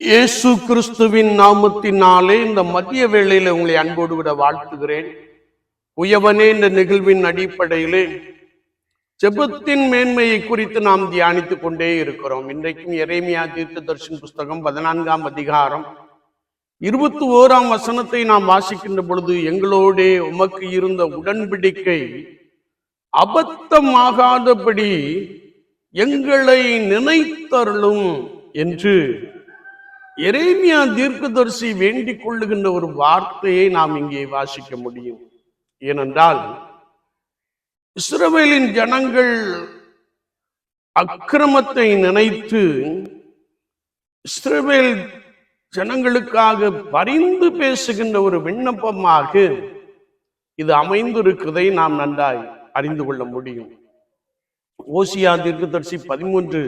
இயேசு கிறிஸ்துவின் நாமத்தினாலே இந்த மதிய வேளையில உங்களை அன்போடு விட வாழ்த்துகிறேன். உயவனே இந்த நிகழ்வின் அடிப்படையிலே ஜெபத்தின் மேன்மையை குறித்து நாம் தியானித்துக் கொண்டே இருக்கிறோம். இன்றைக்கும் எரேமியா தீர்த்த தரிசன புஸ்தகம் பதினான்காம் அதிகாரம் இருபத்தி ஓராம் வசனத்தை நாம் வாசிக்கின்ற பொழுது எங்களோடே உமக்கு இருந்த உடன்படிக்கை அபத்தமாகாதபடி எங்களை நினைத்தருளும் என்று எரேமியா தீர்க்கதரிசி வேண்டிக் கொள்ளுகின்ற ஒரு வார்த்தையை நாம் இங்கே வாசிக்க முடியும். ஏனென்றால் இஸ்ரவேலின் ஜனங்கள் அக்கிரமத்தை நினைத்து இஸ்ரவேல் ஜனங்களுக்காக பரிந்து பேசுகின்ற ஒரு விண்ணப்பமாக இது அமைந்திருக்கிறதை நாம் நன்றாய் அறிந்து கொள்ள முடியும். ஓசியா தீர்க்கதரிசி பதிமூன்று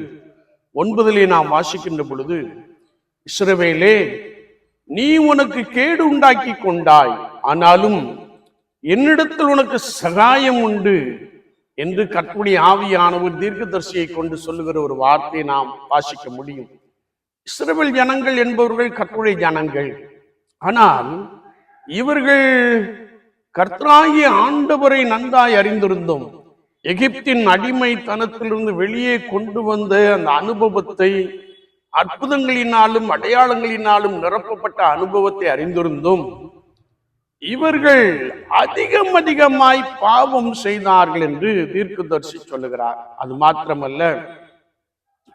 ஒன்பதிலே நாம் வாசிக்கின்ற பொழுது இஸ்ரவேலே நீ உனக்கு கேடு உண்டாக்கி கொண்டாய். ஆனாலும் என்னிடத்தில் உனக்கு சகாயம் உண்டு என்று கற்புடைய ஆவியானவர் தீர்க்கதரிசியை கொண்டு சொல்லுகிற ஒரு வார்த்தையை நாம் வாசிக்க முடியும். இஸ்ரவேல் ஜனங்கள் என்பவர்கள் கற்புடைய ஜனங்கள். ஆனால் இவர்கள் கர்த்தராகிய ஆண்டவரை நன்றாய் அறிந்திருந்தோம். எகிப்தின் அடிமைத்தனத்திலிருந்து வெளியே கொண்டு வந்த அந்த அனுபவத்தை அற்புதங்களினாலும் அடையாளங்களினாலும் நிரப்பப்பட்ட அனுபவத்தை அறிந்திருந்தும் இவர்கள் அதிகம் அதிகமாய் பாவம் செய்தார்கள் என்று தீர்க்கதர்சி சொல்லுகிறார். அது மாத்திரமல்ல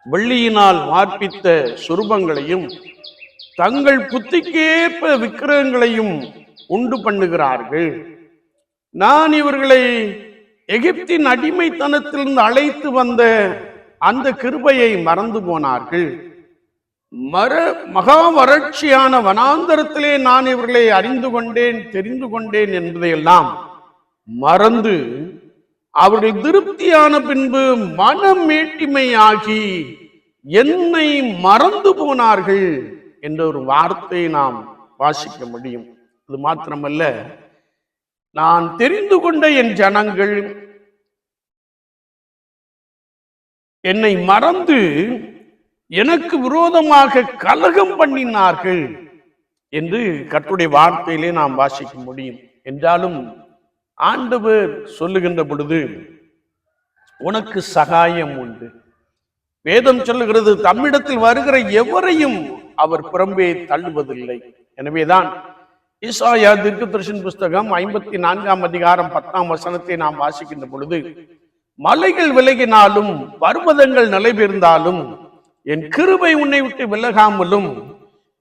வெள்ளியினால் மார்பித்த சுரூபங்களையும் தங்கள் புத்திக்கேற்ப விக்கிரகங்களையும் உண்டு பண்ணுகிறார்கள். நான் இவர்களை எகிப்தின் அடிமைத்தனத்திலிருந்து அழைத்து வந்த அந்த கிருபையை மறந்து போனார்கள். மர மகா வறட்சியான வனாந்தரத்திலே நான் இவர்களை அறிந்து கொண்டேன் தெரிந்து கொண்டேன் என்பதையெல்லாம் மறந்து அவர்கள் திருப்தியான பின்பு மனமேட்டிமையாகி என்னை மறந்து போனார்கள் என்ற ஒரு வார்த்தையை நாம் வாசிக்க முடியும். அது மாத்திரமல்ல நான் தெரிந்து கொண்ட என் ஜனங்கள் என்னை மறந்து எனக்கு விரோதமாக கலகம் பண்ணினார்கள் என்று கட்டுடைய வார்த்தையிலே நாம் வாசிக்க முடியும். என்றாலும் ஆண்டவர் சொல்லுகின்ற பொழுது உனக்கு சகாயம் உண்டு. வேதம் சொல்லுகிறது தம்மிடத்தில் வருகிற எவரையும் அவர் புறம்பே தள்ளுவதில்லை. எனவேதான் ஈசாயா திருக்கு தரிசன் புஸ்தகம் ஐம்பத்தி நான்காம் அதிகாரம் பத்தாம் வசனத்தை நாம் வாசிக்கின்ற பொழுது மலைகள் விலகினாலும் பர்வதங்கள் நிலைபெருந்தாலும் என் கிருபை உன்னை விட்டு விலகாமலும்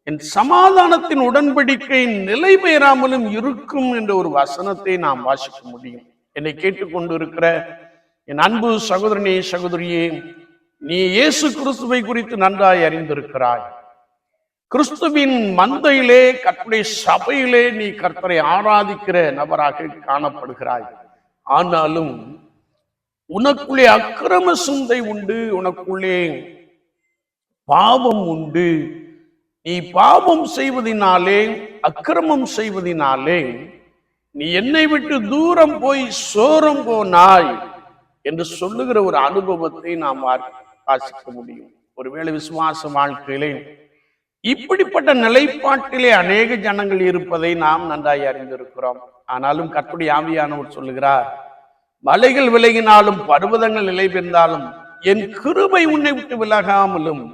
என் சமாதானத்தின் உடன்படிக்கை நிலை பெயராமலும் இருக்கும் என்ற ஒரு வசனத்தை நாம் வாசிக்க முடியும். என்னை கேட்டுக்கொண்டு இருக்கிற என் அன்பு சகோதரனே சகோதரியே நீ இயேசு கிறிஸ்துவை குறித்து நன்றாய் அறிந்திருக்கிறாய். கிறிஸ்துவின் மந்தையிலே கற்புடைய சபையிலே நீ கர்த்தரை ஆராதிக்கிற நபராக காணப்படுகிறாய். ஆனாலும் உனக்குள்ளே அக்கிரம சிந்தை உண்டு உனக்குள்ளே பாவம் உண்டு. நீ பாவம் செய்வதினாலே அக்கிரமம் செய்வதினாலே நீ என்னை விட்டு தூரம் போய் சோரம் போனாய் என்று சொல்லுகிற ஒரு அனுபவத்தை நாம் வாசிக்க முடியும். ஒருவேளை விசுவாச வாழ்க்கையிலே இப்படிப்பட்ட நிலைப்பாட்டிலே அநேக ஜனங்கள் இருப்பதை நாம் நன்றாய் அறிந்திருக்கிறோம். ஆனாலும் கற்படி ஆவியானவர் சொல்லுகிறார் மலைகள் விலகினாலும் பர்வதங்கள் நிலை பெயர்ந்தாலும் என் கிருபை உன்னை விட்டு விலகாமலும்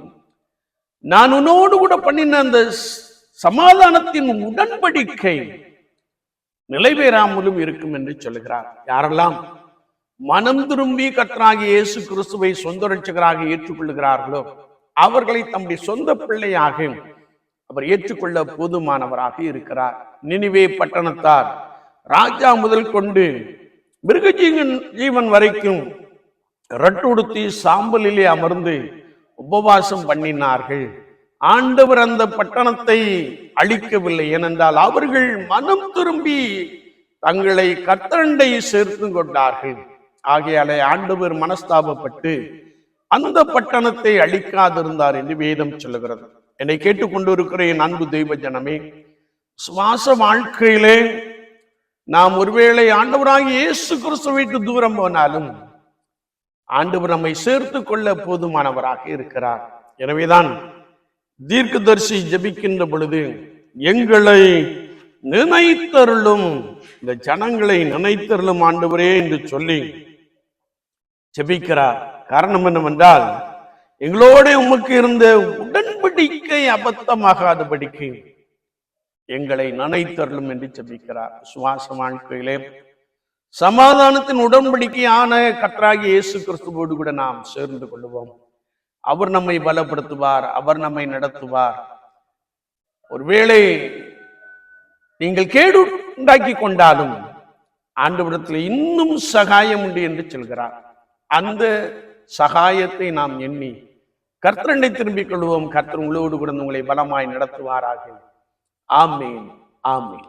நான் உன்னோடு கூட பண்ணின அந்த ஸ்- சமாதானத்தின் உடன்படிக்கை நிலைபெறாமலும் இருக்கும் என்று சொல்லுகிறார். யாரெல்லாம் மனம் திரும்பி கர்த்தராகிய இயேசு கிறிஸ்துவை சொந்த ரட்சகராக ஏற்றுக்கொள்ளுகிறார்களோ அவர்களை தம்முடைய சொந்த பிள்ளையாக அவர் ஏற்றுக்கொள்ள போதுமானவராக இருக்கிறார். நினிவே பட்டணத்தார் ராஜா முதல் கொண்டு மிருக ஜீவன் ஜீவன் வரைக்கும் ரட்டுடுத்தி சாம்பலிலே அமர்ந்து உபவாசம் பண்ணினார்கள். ஆண்டவர் அந்த பட்டணத்தை அழிக்கவில்லை. ஏனென்றால் அவர்கள் மனம் திரும்பி தங்களை கத்தரண்டை சேர்த்து கொண்டார்கள். ஆகையாலே ஆண்டவர் மனஸ்தாபப்பட்டு அந்த பட்டணத்தை அழிக்காதிருந்தார் என்று வேதம் சொல்லுகிறது. என்னை கேட்டுக்கொண்டிருக்கிற என் அன்பு தெய்வ ஜனமே. சுவாச வாழ்க்கையிலே நாம் ஒருவேளை ஆண்டவராக இயேசு கிறிஸ்துவை விட்டு தூரம் போனாலும் ஆண்டவர் நம்மை சேர்த்து கொள்ள போதுமானவராக இருக்கிறார். எனவேதான் தீர்க்கதரிசி ஜெபிக்கின்ற பொழுது எங்களை நினைத்தருளும் இந்த ஜனங்களை நினைத்தருளும் ஆண்டவரே என்று சொல்லி ஜெபிக்கிறார். காரணம் என்னவென்றால் எங்களோட உமக்கு இருந்த உடன்படிக்கை அபத்தமாகாதபடிக்கு எங்களை நினைத்தருளும் என்று ஜபிக்கிறார். சுவாச வாழ்க்கையிலே சமாதானத்தின் உடன்படிக்கையான கற்றாகி இயேசு கிறிஸ்துவோடு கூட நாம் சேர்ந்து கொள்வோம். அவர் நம்மை பலப்படுத்துவார் அவர் நம்மை நடத்துவார். ஒருவேளை நீங்கள் கேடு உண்டாக்கி கொண்டாலும் ஆண்டவரத்தில் இன்னும் சகாயம் உண்டு என்று சொல்கிறார். அந்த சகாயத்தை நாம் எண்ணி கர்த்தரண்டை திரும்பிக் கொள்வோம். கர்த்தர் உங்களோடு கூட உங்களை பலமாய் நடத்துவாராக. ஆமேன் ஆமேன்.